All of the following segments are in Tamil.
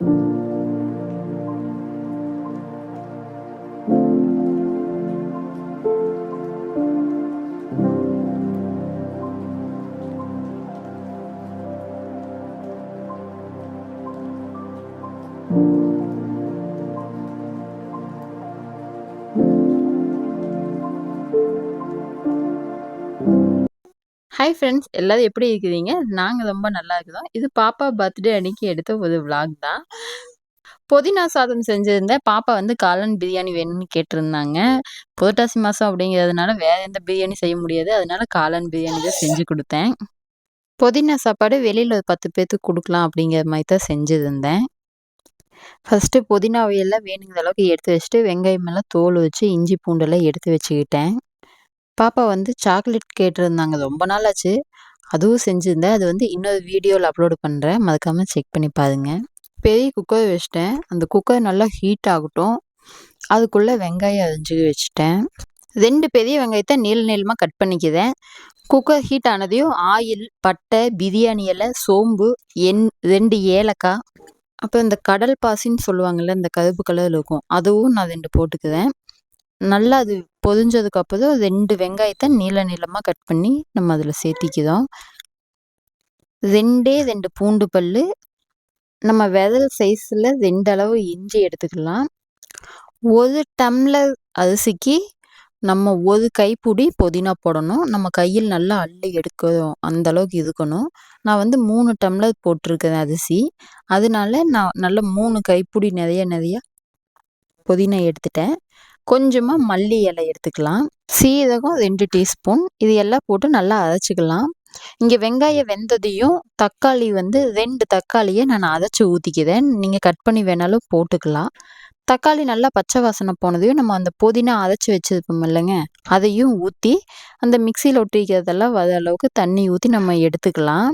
thank you ஹாய் ஃப்ரெண்ட்ஸ் எல்லோரும் எப்படி இருக்கிறீங்க? நாங்கள் ரொம்ப நல்லா இருக்கிறோம். இது பாப்பா பர்த்டே அன்னைக்கு எடுத்த ஒரு விளாக் தான். புதினா சாதம் செஞ்சுருந்தேன் பாப்பா வந்து காளான் பிரியாணி வேணும்னு கேட்டிருந்தாங்க. புரட்டாசி மாதம் அப்படிங்கிறதுனால வேறு எந்த பிரியாணி செய்ய முடியாது. அதனால காளான் பிரியாணி தான் செஞ்சு கொடுத்தேன். புதினா சாப்பாடு வெளியில் ஒரு பத்து பேர்த்துக்கு கொடுக்கலாம் அப்படிங்கிற மாதிரி தான் செஞ்சுருந்தேன். ஃபஸ்ட்டு புதினாவை எல்லாம் வேணுங்கிற அளவுக்கு எடுத்து வச்சுட்டு வெங்காயமெல்லாம் தோல் வச்சு இஞ்சி பூண்டெல்லாம் எடுத்து வச்சுக்கிட்டேன். பாப்பா வந்து சாக்லேட் கேட்டிருந்தாங்க. ரொம்ப நாள் ஆச்சு அதுவும் செஞ்சுருந்தேன். அது வந்து இன்னொரு வீடியோவில் அப்லோடு பண்ணுறேன் மறக்காமல் செக் பண்ணி பாருங்க. பெரிய குக்கர் வச்சிட்டேன். அந்த குக்கர் நல்லா ஹீட் ஆகட்டும். அதுக்குள்ளே வெங்காயம் அரிஞ்சு வச்சுட்டேன். ரெண்டு பெரிய வெங்காயத்தை நீள நீளமாக கட் பண்ணிக்கிறேன் குக்கர் ஹீட் ஆனதையும் ஆயில் பட்டை பிரியாணி இலை சோம்பு எண் ரெண்டு ஏலக்காய். அப்புறம் இந்த கடல் பாசின்னு சொல்லுவாங்கள்ல இந்த கருப்பு கலரில் இருக்கும். அதுவும் நான் ரெண்டு போட்டுக்கிறேன் நல்லா அது பொரிஞ்சதுக்கு அப்புறம் ரெண்டு வெங்காயத்தை நீள நீளமாக கட் பண்ணி நம்ம அதில் சேர்த்திக்கிறோம். ரெண்டே ரெண்டு பூண்டு பல் நம்ம விரல் சைஸில் ரெண்டு அளவு இஞ்சி எடுத்துக்கலாம். ஒரு டம்ளர் அரிசிக்கு நம்ம ஒரு கைப்பிடி புதினா போடணும். நம்ம கையில் நல்லா அள்ளி எடுக்கணும் அந்த அளவுக்கு இருக்கணும். நான் வந்து மூணு டம்ளர் போட்டிருக்கேன் அரிசி. அதனால நான் நல்ல மூணு கைப்பிடி நிறைய நிறைய புதினா எடுத்துட்டேன். கொஞ்சமாக மல்லி இலை எடுத்துக்கலாம். சீரகம் ரெண்டு டீஸ்பூன். இது எல்லாம் போட்டு நல்லா அரைச்சிக்கலாம். இங்கே வெங்காயம் வெந்ததையும் தக்காளி வந்து ரெண்டு தக்காளியை நான் அரைச்சி ஊற்றிக்கிறேன் நீங்கள் கட் பண்ணி வேணாலும் போட்டுக்கலாம். தக்காளி நல்லா பச்சை வாசனை போனதையும் நம்ம அந்த புதினா அரைச்சி வச்சுருப்போம் இல்லைங்க அதையும் ஊற்றி அந்த மிக்சியில் ஒட்டிக்கிறதெல்லாம் வர அளவுக்கு தண்ணி ஊற்றி நம்ம எடுத்துக்கலாம்.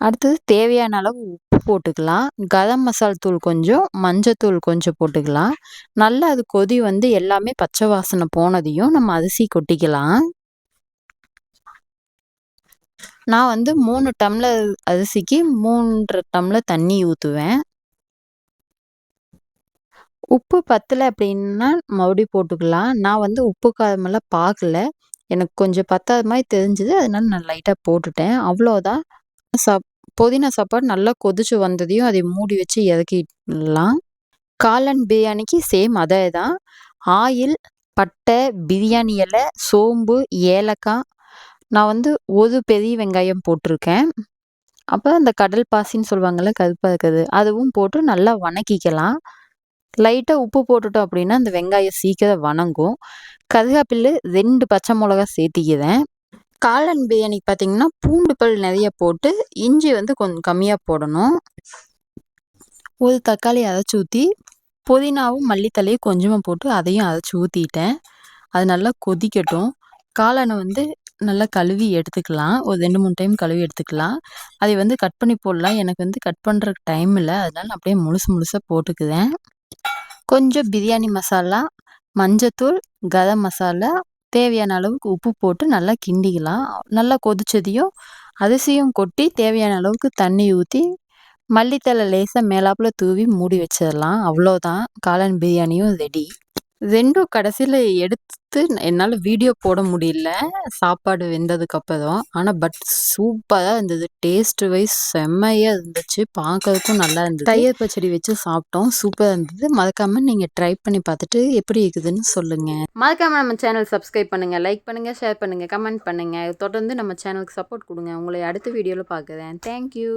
அடுத்தது தேவையான அளவு உப்பு போட்டுக்கலாம். கரம் மசால் தூள் கொஞ்சம் மஞ்சத்தூள் கொஞ்சம் போட்டுக்கலாம். நல்லா அது கொதி வந்து எல்லாமே பச்சை வாசனை போனதையும் நம்ம அரிசி கொட்டிக்கலாம். நான் வந்து மூணு டம்ளர் அரிசிக்கு மூன்று டம்ளர் தண்ணி ஊற்றுவேன் உப்பு பத்தலை அப்படின்னா மறுபடியும் போட்டுக்கலாம். நான் வந்து உப்பு காரமெல்லாம் பார்க்கல. எனக்கு கொஞ்சம் பத்தாத மாதிரி தெரிஞ்சுது அதனால நான் லைட்டாக போட்டுட்டேன். அவ்வளோதான் சாப் புதினா சாப்பாடு நல்லா கொதிச்சு வந்ததையும் அதை மூடி வச்சு இறக்கிடலாம். காளான் பிரியாணிக்கு சேம் அதே தான் ஆயில் பட்டை பிரியாணி இலை சோம்பு ஏலக்காய். நான் வந்து ஒரு பெரிய வெங்காயம் போட்டிருக்கேன். அப்போ அந்த கடல் பாசின்னு சொல்லுவாங்கள்ல கருப்பாக இருக்குது அதுவும் போட்டு நல்லா வணக்கிக்கலாம். லைட்டாக உப்பு போட்டுட்டோம் அப்படின்னா அந்த வெங்காயம் சீக்கிரம் வணங்கும். கருகாப்பில்லு ரெண்டு பச்சை மிளகா சேர்த்திக்கிறேன். காளான் பிரியாணிக்கு பார்த்தீங்கன்னா பூண்டு பல் நிறைய போட்டு இஞ்சி வந்து கொஞ்சம் கம்மியாக போடணும். ஒரு தக்காளி அரைச்சி ஊற்றி புதினாவும் மல்லித்தலையும் கொஞ்சமாக போட்டு அதையும் அரைச்சி ஊற்றிட்டேன் அது நல்லா கொதிக்கட்டும். காளானை வந்து நல்லா கழுவி எடுத்துக்கலாம். ஒரு ரெண்டு மூணு டைம் கழுவி எடுத்துக்கலாம். அதை வந்து கட் பண்ணி போடலாம். எனக்கு வந்து கட் பண்ணுறக்கு டைம் இல்லை. அதனால அப்படியே முழுசு முழுசாக போட்டுக்குவேன். கொஞ்சம் பிரியாணி மசாலா மஞ்சத்தூள் கரம் மசாலா தேவையான அளவுக்கு உப்பு போட்டு நல்லா கிண்டிக்கலாம். நல்லா கொதிச்சதையும் அரிசியும் கொட்டி தேவையான அளவுக்கு தண்ணி ஊற்றி மல்லித்தழை லேசாக மேலாப்பில் தூவி மூடி வச்சிடலாம். அவ்வளோதான் காளான் பிரியாணியும் ரெடி ரெண்டும் கடைசியில் எடுத்து என்னால் வீடியோ போட முடியல. சாப்பாடு வெந்ததுக்கப்புறம் ஆனால் பட் சூப்பராக இருந்தது. டேஸ்ட் வைஸ் செம்மையாக இருந்துச்சு. பார்க்கறதுக்கும் நல்லா இருந்தது. தயிர் பச்சடி வச்சு சாப்பிட்டோம். சூப்பராக இருந்தது. மறக்காமல் நீங்கள் ட்ரை பண்ணி பார்த்துட்டு எப்படி இருக்குதுன்னு சொல்லுங்கள் மறக்காமல் நம்ம சேனல் சப்ஸ்கிரைப் பண்ணுங்கள் லைக் பண்ணுங்கள் ஷேர் பண்ணுங்கள் கமெண்ட் பண்ணுங்கள் தொடர்ந்து நம்ம சேனலுக்கு சப்போர்ட் கொடுங்க. உங்களை அடுத்த வீடியோவில் பார்க்குறேன். தேங்க்யூ